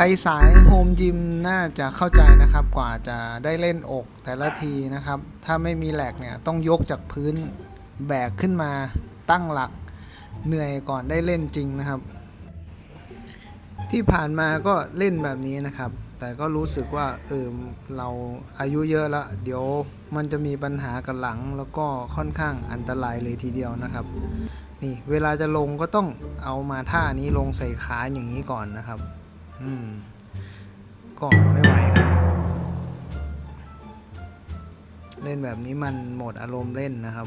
ใครสายโฮมยิมน่าจะเข้าใจนะครับ กว่าจะได้เล่นอกแต่ละทีนะครับ ถ้าไม่มีแหลกเนี่ยต้องยกจากพื้นแบกขึ้นมาตั้งหลักเหนื่อยก่อนได้เล่นจริงนะครับ ที่ผ่านมาก็เล่นแบบนี้นะครับ แต่ก็รู้สึกว่าเออเราอายุเยอะแล้วเดี๋ยวมันจะมีปัญหากับหลังแล้วก็ค่อนข้างอันตรายเลยทีเดียวนะครับ นี่เวลาจะลงก็ต้องเอามาท่านี้ลงใส่ขาอย่างนี้ก่อนนะครับ อืม ก็ไม่ไหวครับ เล่นแบบนี้มันหมดอารมณ์เล่นนะครับ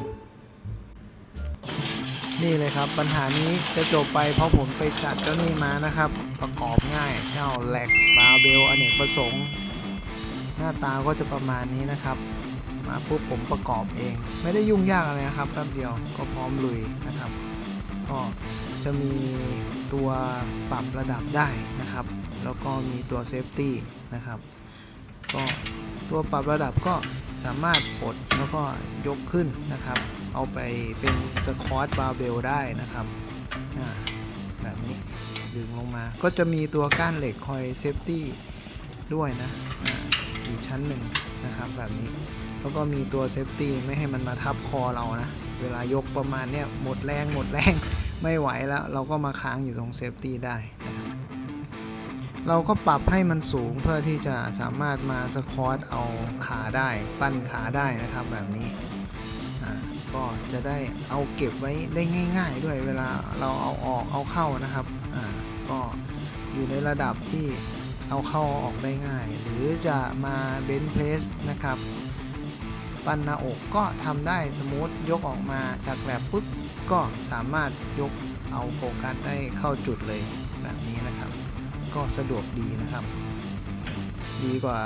นี่เลยครับ ปัญหานี้จะจบไปเพราะผมไปจัดเจ้านี่มานะครับ ประกอบง่ายเจ้าแหลกบาเบลอเนกประสงค์ หน้าตาก็จะประมาณนี้นะครับ มาปุ๊บผมประกอบเอง ไม่ได้ยุ่งยากอะไรนะครับแป๊บเดียวก็พร้อมลุยนะครับ ก็ จะมีตัวปรับระดับได้นะครับ แล้วก็มีตัวเซฟตี้นะครับก็ตัวปรับระดับก็สามารถปลดแล้วก็ยกขึ้นนะครับ เอาไปเป็นสควอตบาร์เบลได้นะครับแบบนี้ดึงลงมา ก็จะมีตัวก้านเหล็กคอยเซฟตี้ด้วยนะอีกชั้นหนึ่งนะครับแบบนี้แล้วก็มีตัวเซฟตี้ไม่ให้มันมาทับคอเรานะ เวลายกประมาณเนี้ยหมดแรงหมดแรง ไม่ไหวแล้วเราก็มาค้างอยู่ตรงเซฟตี้ได้นะครับเราก็ปรับให้มันสูงเพื่อที่จะสามารถมาสควอตเอาขาได้ ปั้นขาได้นะครับแบบนี้ก็จะได้เอาเก็บไว้ได้ง่าย ๆ ด้วยเวลาเราเอาออกเอาเข้านะครับก็อยู่ในระดับที่เอาเข้าออกได้ง่าย หรือจะมาเบนเพลสนะครับ ปั้นหน้าอกก็ทำได้สมมติยกออกมาจากแลบปุ๊บก็สามารถยกเอาโฟกัสได้เข้าจุดเลยแบบนี้นะครับ ก็สะดวกดีนะครับ ดีกว่า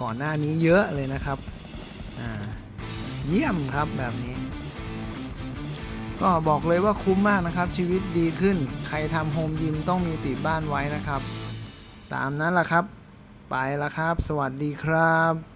ก่อนหน้านี้เยอะเลยนะครับเยี่ยมครับแบบนี้ ก็บอกเลยว่าคุ้มมากนะครับ ชีวิตดีขึ้นใครทำโฮมยิมต้องมีติดบ้านไว้นะครับ ตามนั้นแหละครับ ไปล้วครับ สวัสดีครับ